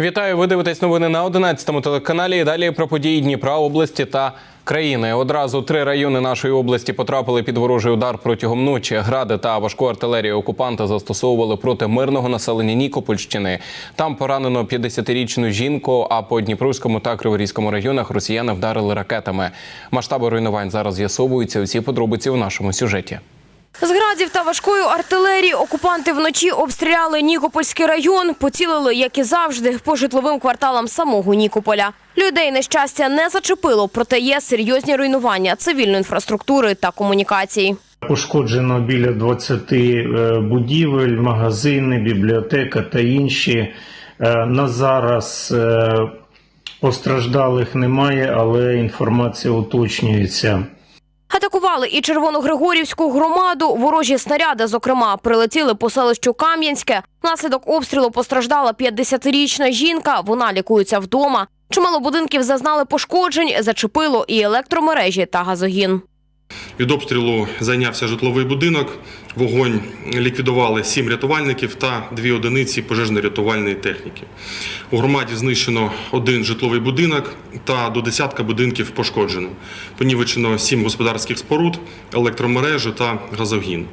Вітаю, ви дивитесь новини на 11-му телеканалі. І далі про події Дніпра, області та країни. Одразу три райони нашої області потрапили під ворожий удар протягом ночі. Гради та важку артилерію окупанти застосовували проти мирного населення Нікопольщини. Там поранено 50-річну жінку. А по Дніпровському та Криворізькому районах росіяни вдарили ракетами. Масштаби руйнувань зараз з'ясовуються. Усі подробиці в нашому сюжеті. З градів та важкої артилерії окупанти вночі обстріляли Нікопольський район, поцілили, як і завжди, по житловим кварталам самого Нікополя. Людей нещастя не зачепило, проте є серйозні руйнування цивільної інфраструктури та комунікацій. Пошкоджено біля 20 е, будівель, магазини, бібліотека та інші. Е, На зараз е, постраждалих немає, але інформація уточнюється. Атакували і Червоногригорівську громаду. Ворожі снаряди, зокрема, прилетіли по селищу Кам'янське. Внаслідок обстрілу постраждала 50-річна жінка. Вона лікується вдома. Чимало будинків зазнали пошкоджень, зачепило і електромережі та газогін. Від обстрілу зайнявся житловий будинок. Вогонь ліквідували сім рятувальників та дві одиниці пожежно-рятувальної техніки. У громаді знищено один житловий будинок та до десятка будинків пошкоджено. Понівечено сім господарських споруд, електромережу та газогін.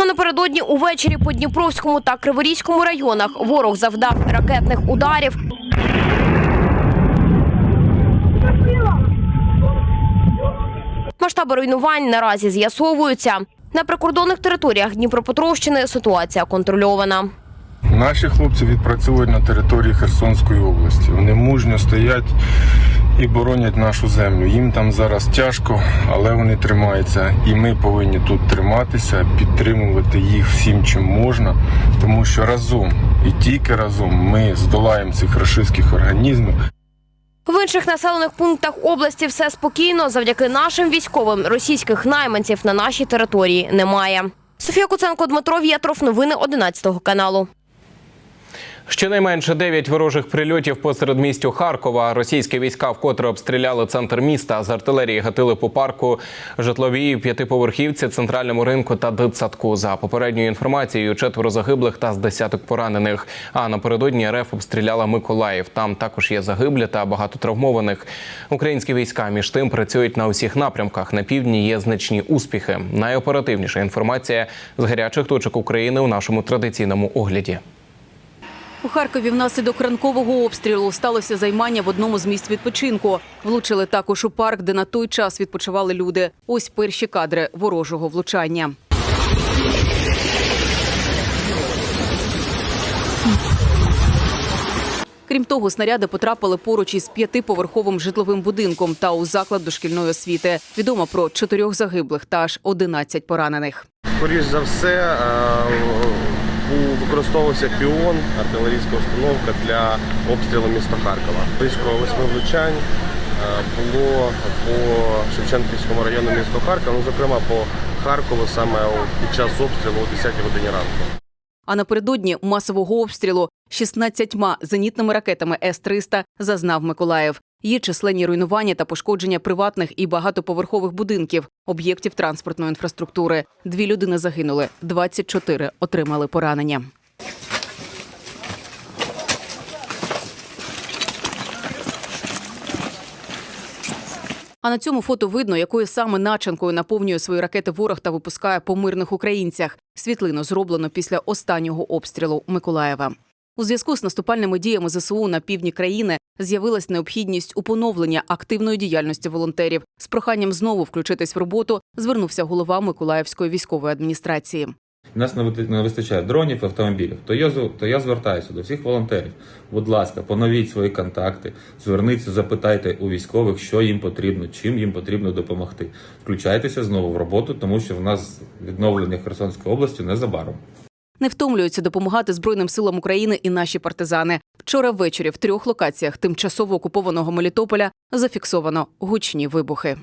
А напередодні увечері по Дніпровському та Криворізькому районах ворог завдав ракетних ударів. Масштаби руйнувань наразі з'ясовуються. На прикордонних територіях Дніпропетровщини ситуація контрольована. Наші хлопці відпрацьовують на території Херсонської області. Вони мужньо стоять і боронять нашу землю. Їм там зараз тяжко, але вони тримаються. І ми повинні тут триматися, підтримувати їх всім, чим можна, тому що разом і тільки разом ми здолаємо цих рашистських організмів. В інших населених пунктах області все спокійно. Завдяки нашим військовим російських найманців на нашій території немає. Софія Куценко, Дмитро В'єтров. Новини 11 каналу. Щонайменше дев'ять ворожих прильотів посеред містю Харкова. Російські війська вкотре обстріляли центр міста. З артилерії гатили по парку житловій п'ятиповерхівці, центральному ринку та дитсадку. За попередньою інформацією, четверо загиблих та з десяток поранених. А напередодні РФ обстріляла Миколаїв. Там також є загиблі та багато травмованих. Українські війська між тим працюють на усіх напрямках. На півдні є значні успіхи. Найоперативніша інформація з гарячих точок України у нашому традиційному огляді. У Харкові внаслідок ранкового обстрілу сталося займання в одному з місць відпочинку. Влучили також у парк, де на той час відпочивали люди. Ось перші кадри ворожого влучання. Крім того, снаряди потрапили поруч із п'ятиповерховим житловим будинком та у заклад дошкільної освіти. Відомо про чотирьох загиблих та аж 11 поранених. Скоріш за все, е, використовувався піон, артилерійська установка для обстрілу міста Харкова. Близько восьми влучань е, було по Шевченківському району міста Харкова, ну, зокрема по Харкову саме під час обстрілу о 10 годині ранку. А напередодні масового обстрілу 16 зенітними ракетами С-300 зазнав Миколаїв. Є численні руйнування та пошкодження приватних і багатоповерхових будинків, об'єктів транспортної інфраструктури. Дві людини загинули, 24 отримали поранення. А на цьому фото видно, якою саме начинкою наповнює свої ракети ворог та випускає по мирних українцях. Світлину зроблено після останнього обстрілу Миколаєва. У зв'язку з наступальними діями ЗСУ на півдні країни з'явилась необхідність у поновлення активної діяльності волонтерів. З проханням знову включитись в роботу звернувся голова Миколаївської військової адміністрації. Нас не вистачає дронів, автомобілів. То я то я звертаюся до всіх волонтерів. Будь ласка, поновіть свої контакти, зверніться, запитайте у військових, що їм потрібно, чим їм потрібно допомогти. Включайтеся знову в роботу, тому що в нас відновлення Херсонської області незабаром. Не втомлюються допомагати Збройним силам України і наші партизани. Вчора ввечері в трьох локаціях тимчасово окупованого Мелітополя зафіксовано гучні вибухи.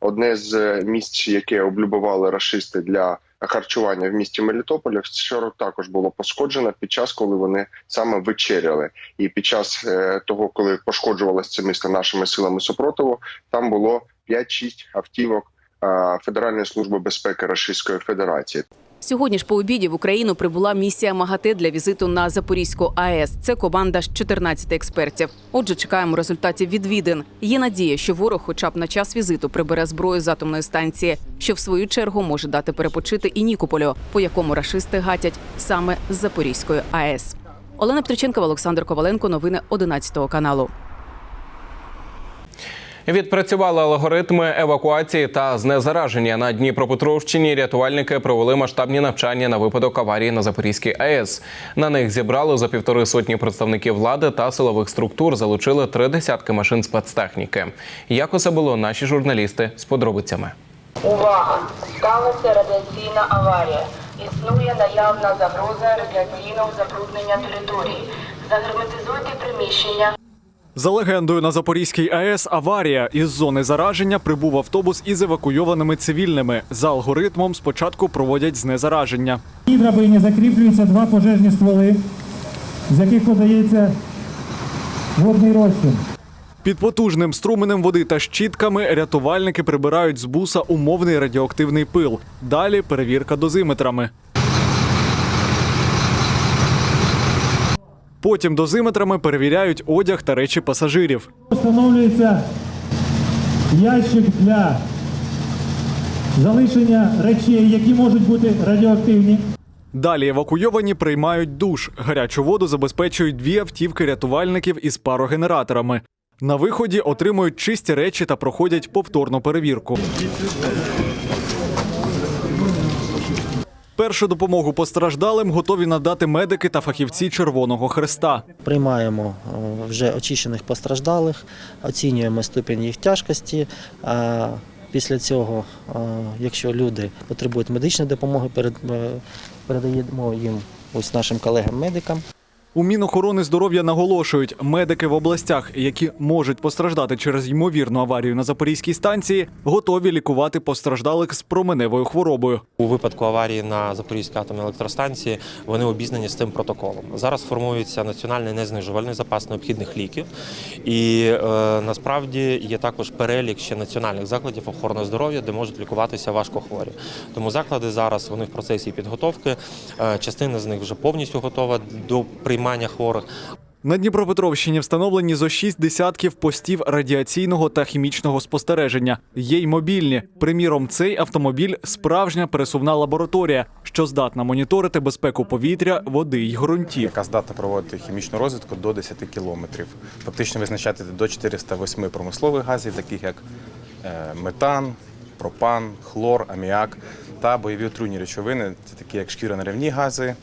одне з е, місць, яке облюбували рашисти для харчування в місті Мелітополі, вчора також було пошкоджено під час, коли вони саме вечеряли. І під час е, того, коли пошкоджувалося це місто нашими силами супротиву, там було 5-6 автівок е, Федеральної служби безпеки Російської Федерації. Сьогодні ж по обіді в Україну прибула місія МАГАТЕ для візиту на Запорізьку АЕС. Це команда з 14 експертів. Отже, чекаємо результатів відвідин. Є надія, що ворог, хоча б на час візиту, прибере зброю з атомної станції, що в свою чергу може дати перепочити і Нікополю, по якому рашисти гатять саме з Запорізької АЕС. Олена Петриченкова, Олександр Коваленко. Новини 11 каналу. Відпрацювали алгоритми евакуації та знезараження на Дніпропетровщині. Рятувальники провели масштабні навчання на випадок аварії на Запорізькій АЕС. На них зібрали за півтори сотні представників влади та силових структур. Залучили три десятки машин спецтехніки. Як усе було наші журналісти з подробицями. Увага! Сталася радіаційна аварія. Існує наявна загроза радіаційного забруднення території. Загерметизуйте приміщення. За легендою на Запорізькій АЕС аварія із зони зараження прибув автобус із евакуйованими цивільними. За алгоритмом спочатку проводять знезараження. цій драбині закріплюються два пожежні стволи, з яких подається водний розчин. Під потужним струменем води та щітками рятувальники прибирають з буса умовний радіоактивний пил. Далі перевірка дозиметрами. Потім дозиметрами перевіряють одяг та речі пасажирів. Встановлюється ящик для залишення речей, які можуть бути радіоактивні. Далі евакуйовані приймають душ. Гарячу воду забезпечують дві автівки рятувальників із парогенераторами. На виході отримують чисті речі та проходять повторну перевірку. Першу допомогу постраждалим готові надати медики та фахівці Червоного Хреста. Приймаємо е, вже очищених постраждалих, оцінюємо ступінь їх тяжкості. Після цього, е, якщо люди потребують медичної допомоги, е, передаємо їм ось нашим колегам-медикам. У Мінохорони здоров'я наголошують, медики в областях, які можуть постраждати через ймовірну аварію на Запорізькій станції, готові лікувати постраждалих з променевою хворобою. У випадку аварії на Запорізькій атомній електростанції вони обізнані з цим протоколом. Зараз формується національний незнижувальний запас необхідних ліків, і е, насправді є також перелік ще національних закладів охорони здоров'я, де можуть лікуватися важкохворі. Тому заклади зараз вони в процесі підготовки. Е, частина з них вже повністю готова до приймання хворих. На Дніпропетровщині встановлені зо шість десятків постів радіаційного та хімічного спостереження. Є й мобільні. Приміром, цей автомобіль справжня пересувна лабораторія, що здатна моніторити безпеку повітря, води й ґрунтів. яка здатна проводити хімічну розвідку до 10 кілометрів. Фактично визначати до 408 промислових газів, таких як е, метан, пропан, хлор, аміак та бойові отруйні речовини, це такі як шкіронервні гази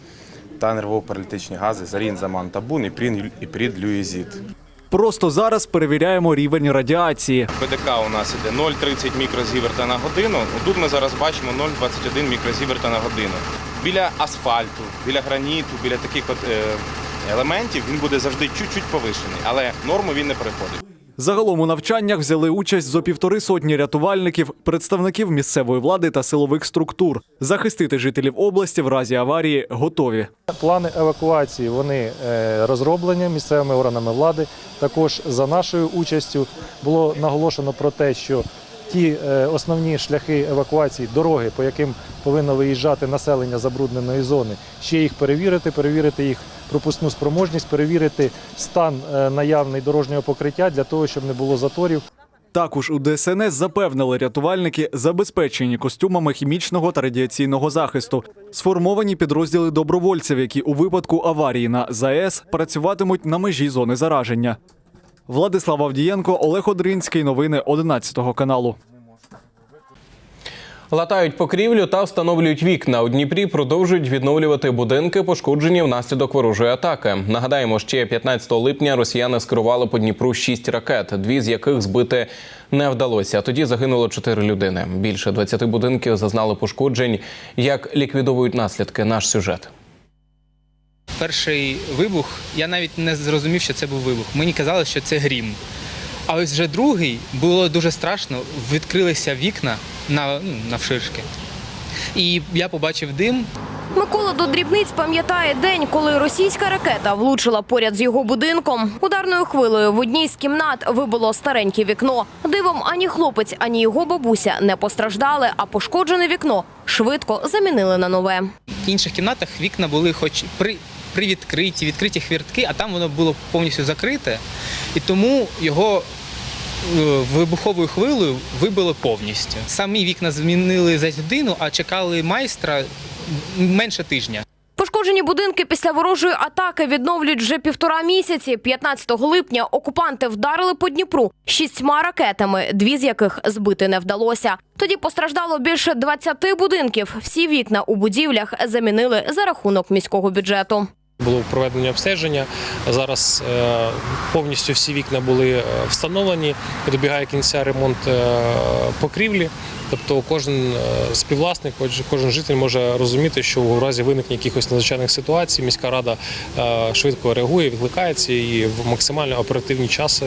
та нервово-паралітичні гази, зарін, заман, табун, іпрін, іпрід, люїзід. Просто зараз перевіряємо рівень радіації. ПДК у нас іде 0,30 мікрозіверта на годину. Тут ми зараз бачимо 0,21 мікрозіверта на годину. Біля асфальту, біля граніту, біля таких от е, елементів він буде завжди чуть-чуть повишений, але норму він не переходить. Загалом у навчаннях взяли участь зо півтори сотні рятувальників, представників місцевої влади та силових структур. Захистити жителів області в разі аварії готові. Плани евакуації вони е, розроблені місцевими органами влади. Також за нашою участю було наголошено про те, що ті е, основні шляхи евакуації, дороги, по яким повинно виїжджати населення забрудненої зони, ще їх перевірити, перевірити їх пропускну спроможність, перевірити стан е, наявний дорожнього покриття для того, щоб не було заторів. Також у ДСНС запевнили рятувальники забезпечені костюмами хімічного та радіаційного захисту. Сформовані підрозділи добровольців, які у випадку аварії на ЗАЕС працюватимуть на межі зони зараження. Владислав Авдієнко, Олег Одринський. Новини 11 каналу. Латають покрівлю та встановлюють вікна. У Дніпрі продовжують відновлювати будинки, пошкоджені внаслідок ворожої атаки. Нагадаємо, ще 15 липня росіяни скерували по Дніпру шість ракет, дві з яких збити не вдалося. Тоді загинуло чотири людини. Більше 20 будинків зазнали пошкоджень. Як ліквідовують наслідки? Наш сюжет. Перший вибух, я навіть не зрозумів, що це був вибух. Мені казали, що це грім. А ось вже другий було дуже страшно. Відкрилися вікна на, ну, навширшки. і я побачив дим. Микола до дрібниць пам'ятає день, коли російська ракета влучила поряд з його будинком. Ударною хвилею в одній з кімнат вибило стареньке вікно. Дивом ані хлопець, ані його бабуся не постраждали, а пошкоджене вікно швидко замінили на нове. В інших кімнатах вікна були хоч при, привідкриті, відкриті хвіртки, а там воно було повністю закрите, і тому його вибуховою хвилею вибило повністю. Самі вікна змінили за годину, а чекали майстра менше тижня. Пошкоджені будинки після ворожої атаки відновлюють вже півтора місяці. 15 липня окупанти вдарили по Дніпру шістьма ракетами, дві з яких збити не вдалося. Тоді постраждало більше 20 будинків. Всі вікна у будівлях замінили за рахунок міського бюджету. Було проведення обстеження. Зараз е, повністю всі вікна були е, встановлені. Добігає кінця ремонт е, покрівлі. Тобто кожен співвласник, кож- кожен житель може розуміти, що у разі виникнення якихось надзвичайних ситуацій міська рада швидко реагує, відкликається і в максимально оперативні часи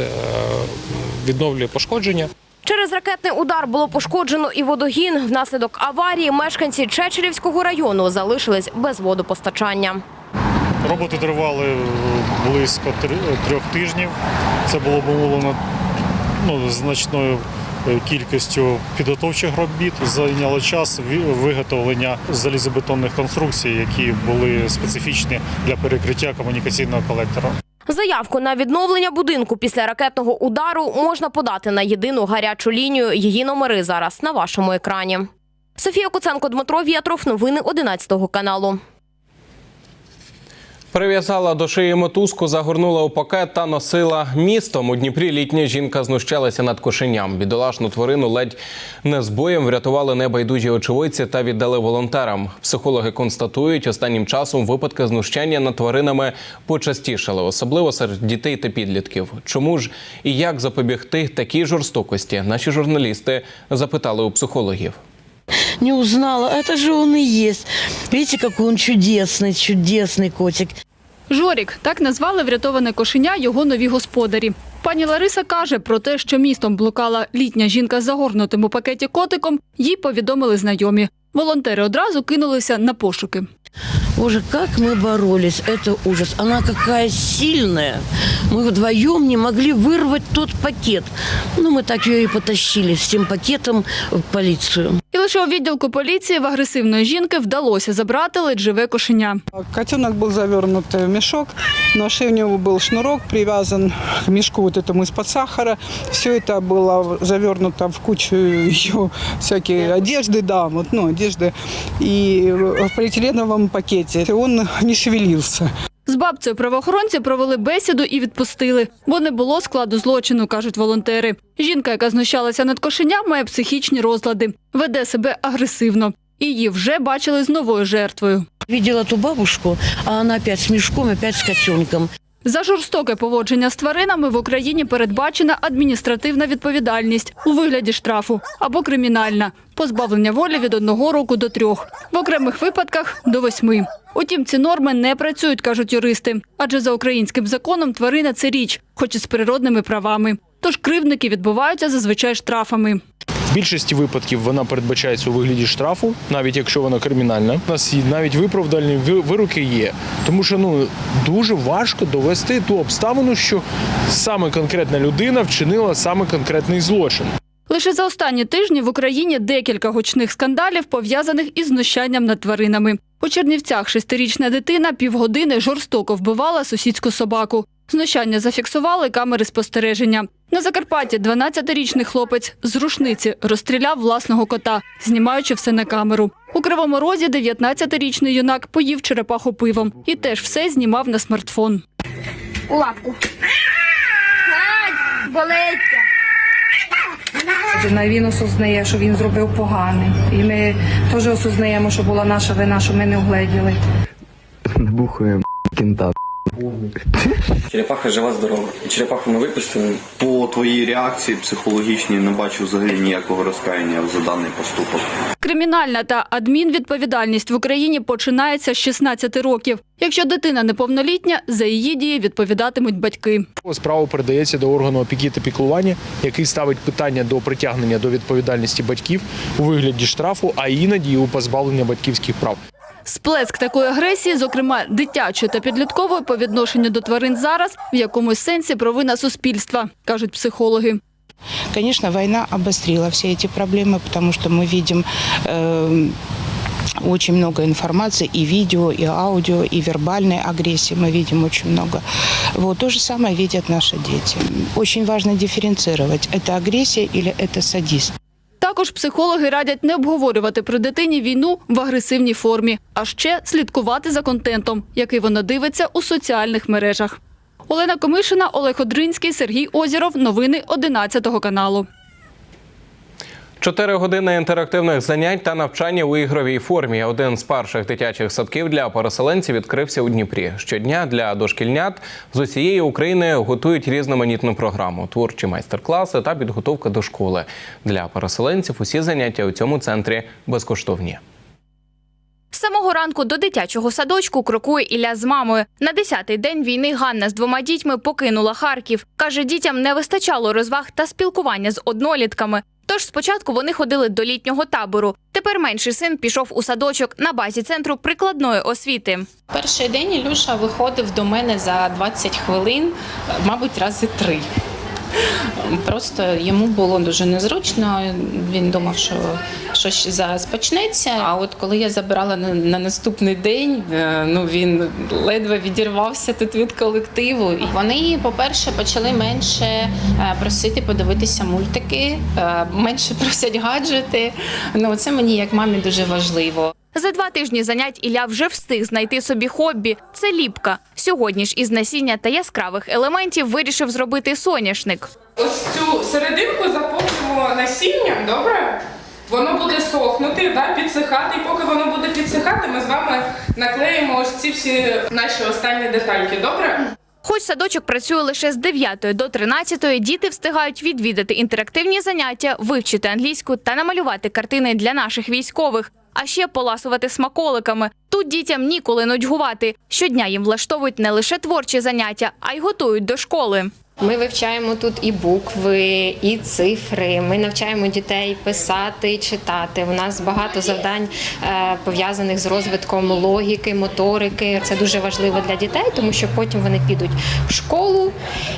відновлює пошкодження. Через ракетний удар було пошкоджено і водогін. Внаслідок аварії мешканці Чечерівського району залишились без водопостачання. Роботи тривали е, близько три- трьох тижнів. Це було обумовлено ну, значною е, кількістю підготовчих робіт. Зайняло час виготовлення залізобетонних конструкцій, які були специфічні для перекриття комунікаційного колектора. Заявку на відновлення будинку після ракетного удару можна подати на єдину гарячу лінію. Її номери зараз на вашому екрані. Софія Куценко, Дмитро В'ятров. Новини 11 каналу. Прив'язала до шиї мотузку, загорнула у пакет та носила містом. У Дніпрі літня жінка знущалася над кошеням. Бідолашну тварину ледь не з боєм врятували небайдужі очевидці та віддали волонтерам. Психологи констатують, останнім часом випадки знущання над тваринами почастішали, особливо серед дітей та підлітків. Чому ж і як запобігти такій жорстокості? Наші журналісти запитали у психологів не узнала. Это же он и есть. Видите, какой он чудесный, чудесный котик. Жорік так назвали врятоване кошеня його нові господарі. Пані Лариса каже про те, що містом блукала літня жінка з загорнутим у пакеті котиком, їй повідомили знайомі. Волонтери одразу кинулися на пошуки. Боже, как мы боролись, это ужас. Она какая сильная. Мы вдвоем не могли вырвать тот пакет. Ну, мы так ее и потащили с тем пакетом в полицию. І лише у відділку поліції в агресивної жінки вдалося забрати ледь живе кошеня. Котенок был завернут в мешок, на шее у него был шнурок привязан к мешку вот этому из-под сахара. Все это было завернуто в кучу ее всякие одежды, да, вот, ну, одежды, и в полиэтиленовом пакете. И он не шевелился. З бабцею правоохоронці провели бесіду і відпустили, бо не було складу злочину, кажуть волонтери. Жінка, яка знущалася над кошеням, має психічні розлади, веде себе агресивно. Її вже бачили з новою жертвою. Видела ту бабушку, а она опять с мешком, опять с котенком. За жорстоке поводження з тваринами в Україні передбачена адміністративна відповідальність у вигляді штрафу або кримінальна позбавлення волі від одного року до трьох, в окремих випадках до восьми. Утім, ці норми не працюють, кажуть юристи. Адже за українським законом тварина це річ, хоч і з природними правами. Тож кривдники відбуваються зазвичай штрафами. Більшості випадків вона передбачається у вигляді штрафу, навіть якщо вона кримінальна. У нас навіть виправдальні ви- вироки є. Тому що ну дуже важко довести ту обставину, що саме конкретна людина вчинила саме конкретний злочин. Лише за останні тижні в Україні декілька гучних скандалів пов'язаних із знущанням над тваринами. У Чернівцях шестирічна дитина півгодини жорстоко вбивала сусідську собаку. Знущання зафіксували камери спостереження. На Закарпатті 12-річний хлопець з рушниці розстріляв власного кота, знімаючи все на камеру. У Кривому Розі 19-річний юнак поїв черепаху пивом і теж все знімав на смартфон. У лапку. Болиться. Він осознає, що він зробив погане. І ми теж осознаємо, що була наша вина, що ми не угледіли. Набухує кінта. Черепаха жива здорова. І черепаху ми випустили. По твоїй реакції психологічній не бачу взагалі ніякого розкаяння за даний поступок. Кримінальна та адмінвідповідальність в Україні починається з 16 років. Якщо дитина неповнолітня, за її дії відповідатимуть батьки. Справа передається до органу опіки та піклування, який ставить питання до притягнення до відповідальності батьків у вигляді штрафу, а іноді і у позбавлення батьківських прав. Сплеск такої агресії, зокрема дитячої та підліткової, по відношенню до тварин зараз в якомусь сенсі провина суспільства, кажуть психологи. Конечно, война обострила все эти проблемы, потому что мы видим э, очень много информации, и видео, и аудио, и вербальной агрессии мы видим очень много. Вот то же самое видят наши дети. Очень важно дифференцировать, это агрессия или это садист. Також психологи радять не обговорювати при дитині війну в агресивній формі, а ще слідкувати за контентом, який вона дивиться у соціальних мережах. Олена Комишина, Олег Одринський, Сергій Озіров. Новини 11 каналу. Чотири години інтерактивних занять та навчання у ігровій формі. Один з перших дитячих садків для переселенців відкрився у Дніпрі. Щодня для дошкільнят з усієї України готують різноманітну програму, творчі майстер-класи та підготовка до школи. Для переселенців усі заняття у цьому центрі безкоштовні. Самого ранку до дитячого садочку крокує Ілля з мамою. На 10-й день війни Ганна з двома дітьми покинула Харків. Каже, дітям не вистачало розваг та спілкування з однолітками. Тож спочатку вони ходили до літнього табору. Тепер менший син пішов у садочок на базі центру прикладної освіти. Перший день Ілюша виходив до мене за 20 хвилин, мабуть, рази три. Просто йому було дуже незручно. Він думав, що щось зараз почнеться. А от коли я забирала на, на наступний день, е, ну він ледве відірвався тут від колективу. І вони, по-перше, почали менше е, просити подивитися мультики, е, менше просять гаджети. Ну це мені як мамі дуже важливо. За два тижні занять Ілля вже встиг знайти собі хобі. Це ліпка. Сьогодні ж із насіння та яскравих елементів вирішив зробити соняшник. Ось цю серединку заповнимо насінням, добре? Воно буде сохнути, да, підсихати, і поки воно буде підсихати, ми з вами наклеїмо ось ці всі наші останні детальки, добре? Хоч садочок працює лише з 9 до 13, діти встигають відвідати інтерактивні заняття, вивчити англійську та намалювати картини для наших військових. А ще поласувати смаколиками. Тут дітям ніколи нудьгувати. Щодня їм влаштовують не лише творчі заняття, а й готують до школи. Ми вивчаємо тут і букви, і цифри. Ми навчаємо дітей писати, читати. У нас багато завдань е, пов'язаних з розвитком логіки, моторики. Це дуже важливо для дітей, тому що потім вони підуть в школу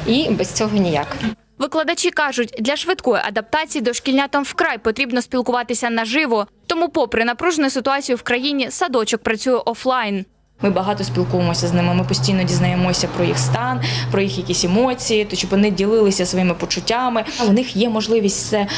і без цього ніяк. Викладачі кажуть, для швидкої адаптації дошкільнятам вкрай потрібно спілкуватися наживо. Тому, попри напружену ситуацію в країні, садочок працює офлайн. Ми багато спілкуємося з ними. Ми постійно дізнаємося про їх стан, про їх якісь емоції, то щоб вони ділилися своїми почуттями. У них є можливість це е,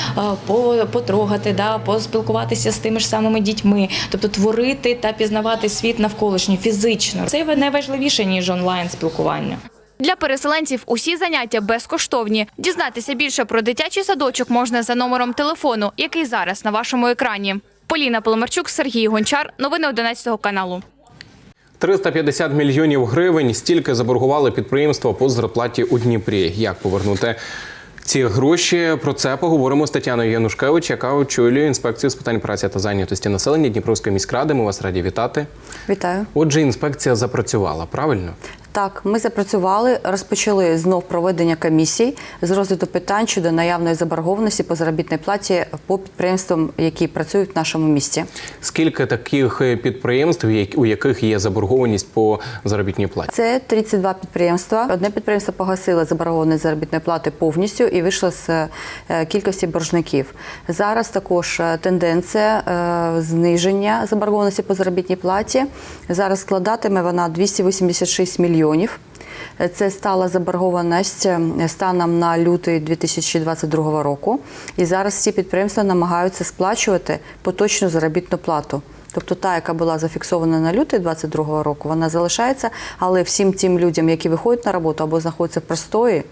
по- потрогати, да, поспілкуватися з тими ж самими дітьми, тобто творити та пізнавати світ навколишній фізично. Це найважливіше ніж онлайн спілкування. Для переселенців усі заняття безкоштовні. Дізнатися більше про дитячий садочок можна за номером телефону, який зараз на вашому екрані. Поліна Поломарчук, Сергій Гончар. Новини 11 каналу. 350 мільйонів гривень стільки заборгували підприємства по зарплаті у Дніпрі. Як повернути ці гроші? Про це поговоримо з Тетяною Янушкевич, яка очолює інспекцію з питань праці та зайнятості населення Дніпровської міськради. Ми вас раді вітати. Вітаю. Отже, інспекція запрацювала правильно. Так, ми запрацювали, розпочали знов проведення комісій з розгляду питань щодо наявної заборгованості по заробітній платі по підприємствам, які працюють в нашому місті. Скільки таких е, підприємств, у яких є заборгованість по заробітній платі? Це 32 підприємства. Одне підприємство погасило заборгованість заробітної плати повністю і вийшло з е, кількості боржників. Зараз також е, тенденція зниження заборгованості по заробітній платі. Зараз складатиме вона 286 мільйонів. Це стала заборгованість е, станом на лютий 2022 року. І зараз всі підприємства намагаються сплачувати поточну заробітну плату. Тобто та, яка була зафіксована на лютий 2022 року, вона залишається, але всім тим людям, які виходять на роботу або знаходяться в простої,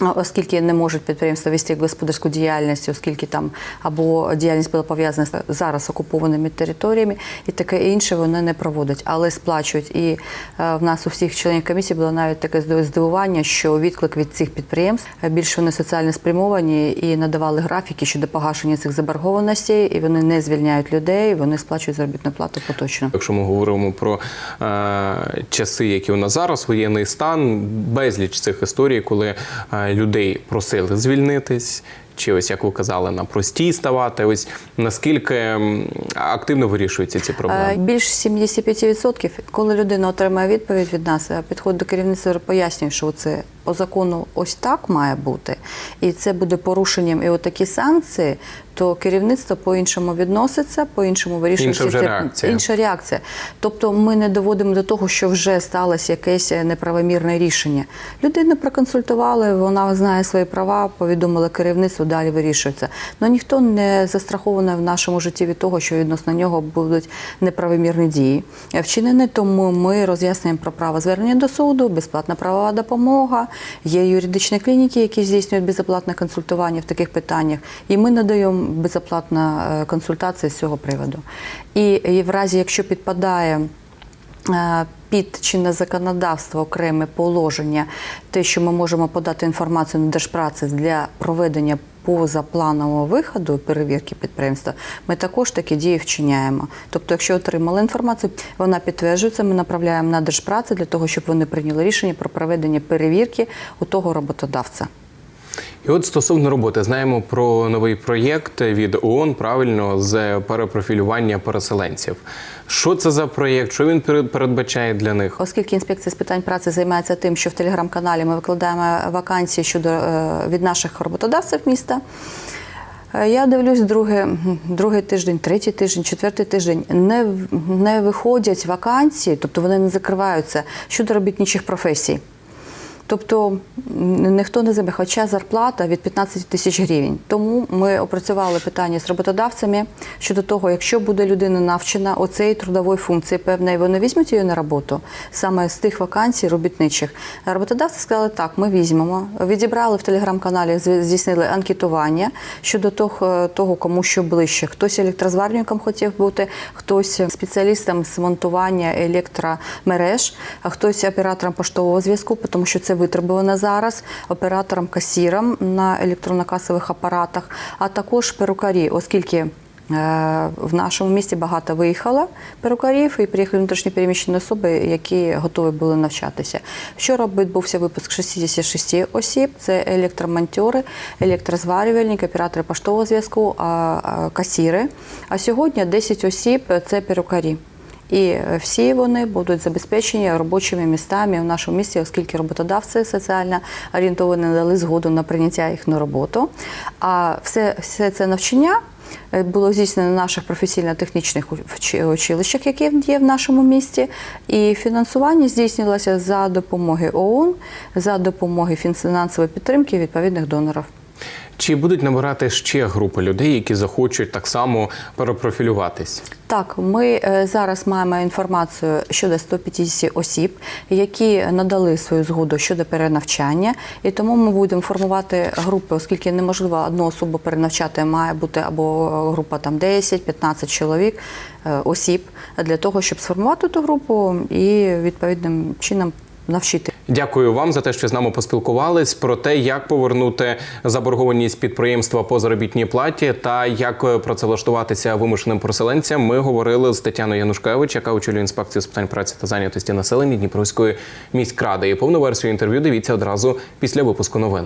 Оскільки не можуть підприємства вести господарську діяльність, оскільки там або діяльність була пов'язана з зараз окупованими територіями, і таке інше вони не проводять, але сплачують. І е, в нас у всіх членів комісії було навіть таке здивування, що відклик від цих підприємств е, більш вони соціально спрямовані і надавали графіки щодо погашення цих заборгованостей, і вони не звільняють людей, вони сплачують заробітну плату поточно. Якщо ми говоримо про е, часи, які у нас зараз, воєнний стан, безліч цих історій, коли е, людей просили звільнитись, чи ось як ви казали, на простій ставати. Ось наскільки активно вирішуються ці Е, проблеми? Більш 75%, коли людина отримає відповідь від нас, е, підходить до керівництва, пояснює, що це по закону ось так має бути, і це буде порушенням і отакі санкції, то керівництво по-іншому відноситься, по-іншому вирішує Інша вже реакція. Інша реакція. Тобто ми не доводимо до того, що вже сталося якесь неправомірне рішення. Людину проконсультували, вона знає свої права, повідомили керівництву, далі вирішується. Ну ніхто не застрахований в нашому житті від того, що відносно нього будуть неправомірні дії. Вчинені, тому ми роз'яснюємо про право звернення до суду, безплатна правова допомога. Є юридичні клініки, які здійснюють безоплатне консультування в таких питаннях, і ми надаємо безоплатну е, консультацію з цього приводу. І, і в разі, якщо підпадає е, під чинне законодавство окреме положення, те, що ми можемо подати інформацію на Держпраці для проведення позапланового виходу перевірки підприємства, ми також такі дії вчиняємо. Тобто, якщо отримали інформацію, вона підтверджується, ми направляємо на Держпрацю для того, щоб вони прийняли рішення про проведення перевірки у того роботодавця. І от стосовно роботи, знаємо про новий проєкт від ООН, правильно, з перепрофілювання переселенців. Що це за проєкт? Що він перед- передбачає для них? Оскільки інспекція з питань праці займається тим, що в телеграм-каналі ми викладаємо вакансії щодо е, від наших роботодавців міста. е, Я дивлюсь другий, другий тиждень, третій тиждень, четвертий тиждень. Не, не виходять вакансії, тобто вони не закриваються щодо робітничих професій. Тобто ніхто не забіг, хоча зарплата від 15 тисяч гривень. Тому ми опрацювали питання з роботодавцями щодо того, якщо буде людина навчена оцеї трудової функції певної, вони візьмуть її на роботу саме з тих вакансій робітничих. Роботодавці сказали, так, ми візьмемо. Відібрали в телеграм-каналі, здійснили анкетування щодо того, того, кому що ближче. Хтось електрозварником хотів бути, хтось спеціалістом з монтування електромереж, а хтось оператором поштового зв'язку, тому що це витребувано зараз, оператором касіром на електронно-касових апаратах, а також перукарі, оскільки е, в нашому місті багато виїхало перукарів і приїхали внутрішньо переміщені особи, які готові були навчатися. Вчора відбувся випуск 66 осіб: це електромонтери, електрозварювальники, оператори поштового зв'язку, касіри. А сьогодні 10 осіб це перукарі. І всі вони будуть забезпечені робочими містами в нашому місті, оскільки роботодавці соціально орієнтовані дали згоду на прийняття їх на роботу. А все, все це навчання е, було здійснено на наших професійно-технічних учи- училищах, які є в нашому місті. І фінансування здійснювалося за допомоги ООН, за допомоги фінансової підтримки відповідних донорів. Чи будуть набирати ще групи людей, які захочуть так само перепрофілюватись? Так, ми е, зараз маємо інформацію щодо 150 осіб, які надали свою згоду щодо перенавчання, і тому ми будемо формувати групи, оскільки неможливо одну особу перенавчати, має бути або група там 10-15 чоловік е, осіб для того, щоб сформувати ту групу і відповідним чином навчити. Дякую вам за те, що з нами поспілкувались про те, як повернути заборгованість підприємства по заробітній платі та як е, працевлаштуватися вимушеним переселенцям. Ми говорили з Тетяною Янушкевич, яка очолює інспекцію з питань праці та зайнятості населення Дніпровської міськради. І повну версію інтерв'ю дивіться одразу після випуску новин.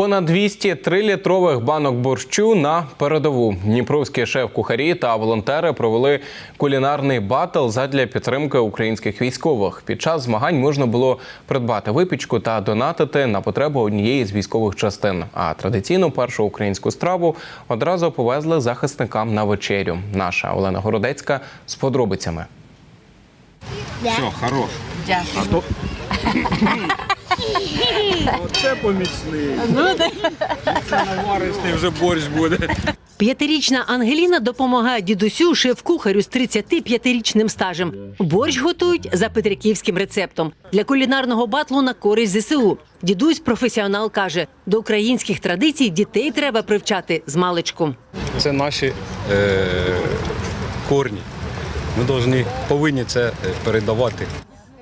Понад 200 трилітрових банок борщу на передову. Дніпровські шеф-кухарі та волонтери провели кулінарний батл задля підтримки українських військових. Під час змагань можна було придбати випічку та донатити на потребу однієї з військових частин. А традиційну першу українську страву одразу повезли захисникам на вечерю. Наша Олена Городецька з подробицями. Все, хорош. Дякую. А то Оце помічний. Ну, Це наваристий вже борщ буде. П'ятирічна Ангеліна допомагає дідусю шеф-кухарю з 35-річним стажем. Борщ готують за петриківським рецептом для кулінарного батлу на користь ЗСУ. Дідусь професіонал каже, до українських традицій дітей треба привчати з маличку. Це наші е, корні. Ми повинні, це передавати.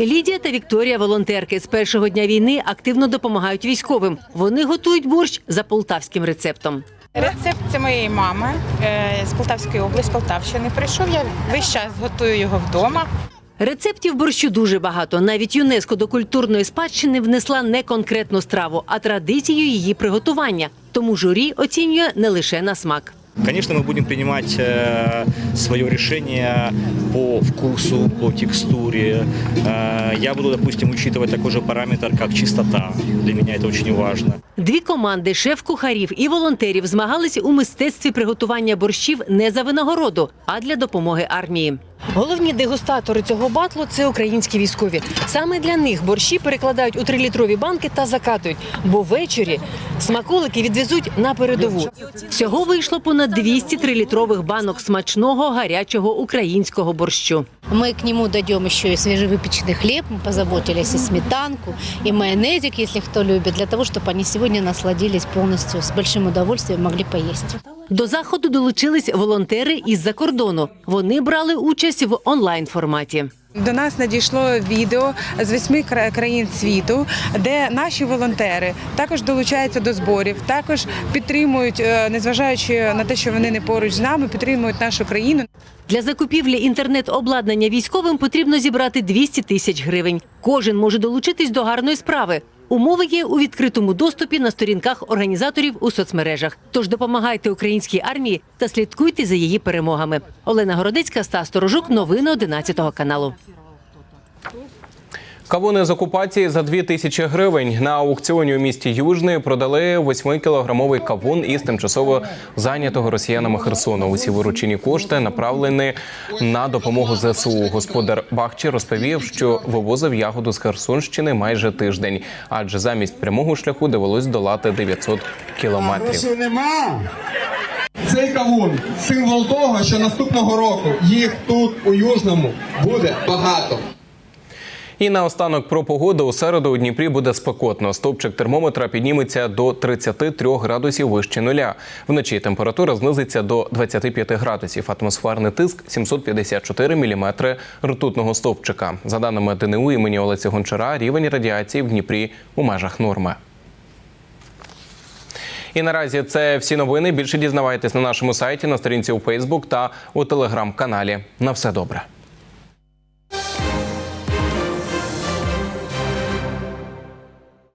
Лідія та Вікторія волонтерки з першого дня війни активно допомагають військовим. Вони готують борщ за полтавським рецептом. Рецепт це моєї мами е, з Полтавської області, з Полтавщини. Прийшов я весь час готую його вдома. Рецептів борщу дуже багато. Навіть ЮНЕСКО до культурної спадщини внесла не конкретну страву, а традицію її приготування. Тому журі оцінює не лише на смак. Конечно, мы будем принимать э, свое решение по вкусу, по текстуре. Э, я буду, допустим, учитывать такой же параметр, как чистота. Для меня это очень важно. Дві команди шеф-кухарів і волонтерів змагались у мистецтві приготування борщів не за винагороду, а для допомоги армії. Головні дегустатори цього батлу це українські військові. Саме для них борщі перекладають у трилітрові банки та закатують, бо ввечері смаколики відвезуть на передову. Всього вийшло понад 200 трилітрових банок смачного гарячого українського борщу. Мы к нему дойдем еще и свежевыпеченный хлеб, мы позаботились и сметанку, и майонезик, если кто любит, для того, чтобы они сегодня насладились полностью, с большим удовольствием могли поесть. До заходу долучились волонтери із-за кордону. Вони брали участь в онлайн форматі. До нас надійшло відео з восьми кра- країн світу, де наші волонтери також долучаються до зборів, також підтримують, е, незважаючи на те, що вони не поруч з нами, підтримують нашу країну. Для закупівлі інтернет-обладнання військовим потрібно зібрати 200 тисяч гривень. Кожен може долучитись до гарної справи. Умови є у відкритому доступі на сторінках організаторів у соцмережах. Тож допомагайте українській армії та слідкуйте за її перемогами. Олена Городецька, Стас Сторожук, новини 11 каналу. Кавуни з окупації за 2 тисячі гривень на аукціоні у місті Южний продали 8-кілограмовий кавун із тимчасово зайнятого росіянами Херсону. Усі виручені кошти направлені на допомогу ЗСУ. Господар Бахчі розповів, що вивозив ягоду з Херсонщини майже тиждень, адже замість прямого шляху довелось долати 900 кілометрів. Нема. Цей кавун символ того, що наступного року їх тут у Южному буде багато. І наостанок про погоду у середу у Дніпрі буде спекотно. Стовпчик термометра підніметься до 33 градусів вище нуля. Вночі температура знизиться до 25 градусів. Атмосферний тиск 754 міліметри ртутного стовпчика. За даними ДНУ імені Олеся Гончара, рівень радіації в Дніпрі у межах норми. І наразі це всі новини. Більше дізнавайтесь на нашому сайті, на сторінці у Фейсбук та у телеграм-каналі. На все добре.